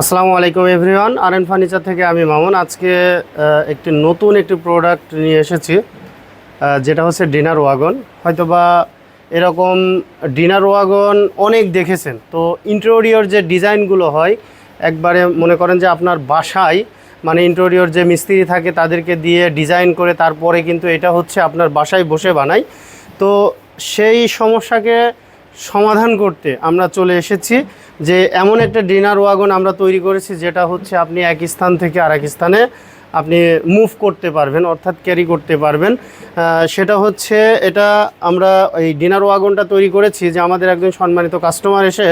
আসসালামু আলাইকুম এভরিওয়ান আর N furniture থেকে আমি মামুন। আজকে একটি নতুন একটি প্রোডাক্ট নিয়ে এসেছি যেটা হচ্ছে ডিনার ওয়াগন। হয়তোবা এরকম ডিনার ওয়াগন অনেক দেখেছেন, তো ইন্টেরিয়র যে ডিজাইনগুলো হয়, একবারে মনে করেন যে আপনার বাসায় মানে ইন্টেরিয়র যে মিস্ত্রি থাকে তাদেরকে দিয়ে ডিজাইন করে তারপরে কিন্তু এটা হচ্ছে আপনার বাসায় বসে বানাই তো সেই সমস্যাকে সমাধান করতে আমরা চলে এসেছি। যে এমন একটা ডিনার ওয়াগন আমরা তৈরি করেছি, যেটা হচ্ছে আপনি এক স্থান থেকে আরেক স্থানে আপনি মুভ করতে পারবেন, অর্থাৎ ক্যারি করতে পারবেন। সেটা হচ্ছে এটা আমরা এই ডিনার ওয়াগনটা তৈরি করেছি যে আমাদের একজন সম্মানিত কাস্টমার এসে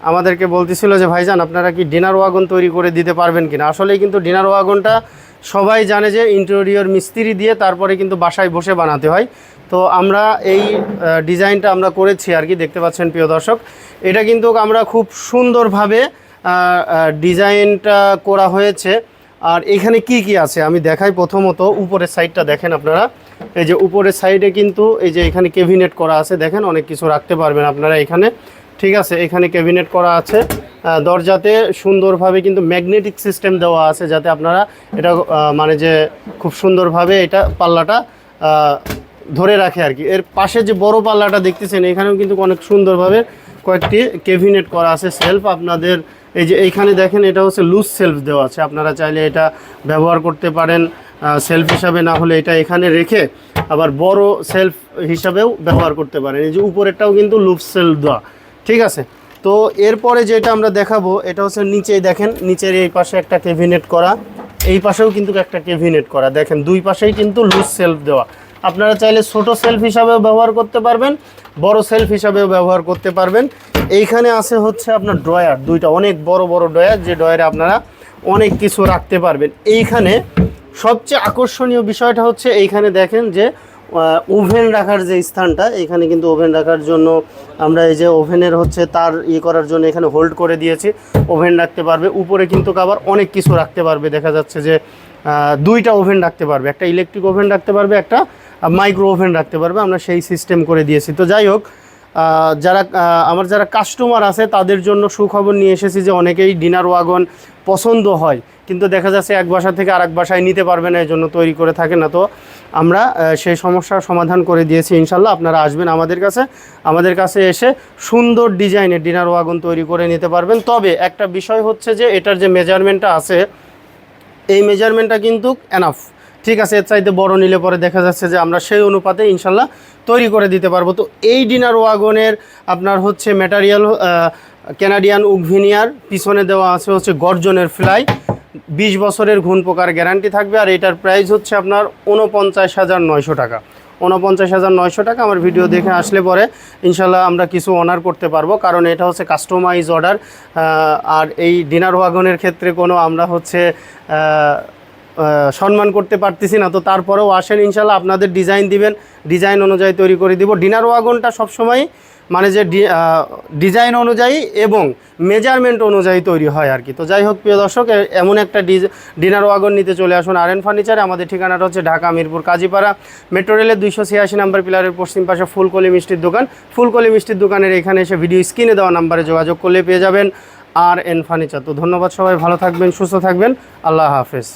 আমাদেরকে বলতেছিল যে, ভাইজান, আপনারা কি ডিনার ওয়াগন তৈরি করে দিতে পারবেন কিনা? আসলে কিন্তু ডিনার ওয়াগনটা সবাই জানে যে ইন্টেরিয়র মিস্ত্রি দিয়ে তারপরে কিন্তু বাসায় বসে বানাতে হয়। তো আমরা এই ডিজাইনটা আমরা করেছি আর কি, দেখতে পাচ্ছেন প্রিয় দর্শক। এটা কিন্তু আমরা খুব সুন্দরভাবে ডিজাইনটা করা হয়েছে। আর এখানে কি কি আছে? আমি দেখাই প্রথমত, উপরের সাইডটা দেখেন আপনারা। এই যে উপরের সাইডে কিন্তু এই যে এখানে কেভিনেট করা আছে, দেখেন, অনেক কিছু রাখতে পারবেন আপনারা এখানে। ঠিক আছে, এখানে ক্যাবিনেট করা আছে। দরজাতে সুন্দরভাবে কিন্তু ম্যাগনেটিক সিস্টেম দেওয়া আছে যাতে আপনারা এটা মানে যে খুব সুন্দরভাবে এটা পাল্লাটা ধরে রাখে আর কি। এর পাশে যে বড় পাল্লাটা দেখতেছেন, এখানেও কিন্তু অনেক সুন্দরভাবে কয়েকটি কেভিনেট করা আছে। সেলফ আপনাদের, এই যে এইখানে দেখেন, এটা হচ্ছে লুজ সেলফ দেওয়া আছে। আপনারা চাইলে এটা ব্যবহার করতে পারেন সেলফ হিসাবে, না হলে এটা এখানে রেখে আবার বড় সেলফ হিসাবেও ব্যবহার করতে পারেন। এই যে উপরেরটাও কিন্তু লুজ সেলফ দেওয়া। ঠিক আছে? তো এরপরে যেটা আমরা দেখাবো, এটা হচ্ছে নিচেই দেখেন, নিচের এই পাশে একটা কেভিনেট করা। এই পাশেও কিন্তু একটা কেভিনেট করা। দেখেন, দুই পাশেই কিন্তু লুজ সেলফ দেওয়া। আপনারা চাইলে ছোট সেলফ হিসাবেও ব্যবহার করতে পারবেন, বড় সেলফ হিসাবেও ব্যবহার করতে পারবেন। এইখানে আছে হচ্ছে আপনার ড্রয়ার দুইটা অনেক বড় বড় ড্রয়ার যে ড্রয়ারে আপনারা অনেক কিছু রাখতে পারবেন। এইখানে সবচেয়ে আকর্ষণীয় বিষয়টা হচ্ছে এইখানে দেখেন যে ওভেন রাখার যে স্থানটা, এখানে কিন্তু ওভেন রাখার জন্য আমরা এই যে ওভেনের হচ্ছে তার ইয়ে করার জন্য এখানে হোল্ড করে দিয়েছি। ওভেন রাখতে পারবে। উপরে কিন্তু আবার অনেক কিছু রাখতে পারবে। দেখা যাচ্ছে যে দুইটা ওভেন রাখতে পারবে। একটা ইলেকট্রিক ওভেন রাখতে পারবে, একটা মাইক্রো ওভেন রাখতে পারবে। আমরা সেই সিস্টেম করে দিয়েছি। তো যাই হোক যারা আমার যারা কাস্টমার আছে, তাদের জন্য সুখবর নিয়ে এসেছি যে অনেকেই ডিনার ওয়াগন পছন্দ হয়। কিন্তু দেখা যাচ্ছে এক বাসা থেকে আরেক বাসায় নিতে পারবে না এই জন্য তৈরি করে থাকে না। তো আমরা সেই সমস্যার সমাধান করে দিয়েছি ইনশাল্লাহ আপনারা আসবেন আমাদের কাছে আমাদের কাছে এসে সুন্দর ডিজাইনের ডিনার ওয়াগন তৈরি করে নিতে পারবেন। তবে একটা বিষয় হচ্ছে যে, এটার যে মেজারমেন্টটা আছে, এই মেজারমেন্টটা কিন্তু এনাফ ঠিক আছে, এর চাইতে বড় নিলে পরে দেখা যাচ্ছে যে আমরা সেই অনুপাতে ইনশাল্লাহ তৈরি করে দিতে পারব। তো এই ডিনার ওয়াগনের আপনার হচ্ছে ম্যাটারিয়াল ক্যানাডিয়ান উকভিনিয়ার পিছনে দেওয়া আছে হচ্ছে গর্জনের ফ্লাই। বিশ বছরের ঘুণ পোকার গ্যারান্টি থাকবে আর এটার প্রাইস হচ্ছে আপনার উনপঞ্চাশ হাজার নয়শো টাকা। উনপঞ্চাশ হাজার নয়শো টাকা আমার ভিডিও দেখে আসলে পরে ইনশাল্লাহ আমরা কিছু অনার করতে পারব। কারণ এটা হচ্ছে কাস্টমাইজ অর্ডার আর এই ডিনার ওয়াগনের ক্ষেত্রে কোনো আমরা হচ্ছে সম্মান করতে পারতেছি না, তো তারপরেও আসেন, ইনশাল্লাহ আপনাদের ডিজাইন দিবেন, ডিজাইন অনুযায়ী তৈরি করে দিব। ডিনার ওয়াগনটা সবসময় মানে যে ডিজাইন অনুযায়ী এবং মেজারমেন্ট অনুযায়ী তৈরি হয় আর কি। তো যাই হোক, প্রিয় দর্শক এমন একটা ডিনার ওয়াগন নিতে চলে আসুন আর এন ফার্নিচারে। আমাদের ঠিকানাটা হচ্ছে ঢাকা মিরপুর কাজীপাড়া। মেট্রো রেলের দুইশো ছিয়াশি নাম্বার পিলারের পশ্চিম পাশে ফুলকলি মিষ্টির দোকান। ফুলকলি মিষ্টির দোকানের এখানে এসে ভিডিও স্ক্রিনে দেওয়া নাম্বারে যোগাযোগ করলে পেয়ে যাবেন আর এন ফার্নিচার। তো ধন্যবাদ সবাই, ভালো থাকবেন, সুস্থ থাকবেন। আল্লাহ হাফেজ।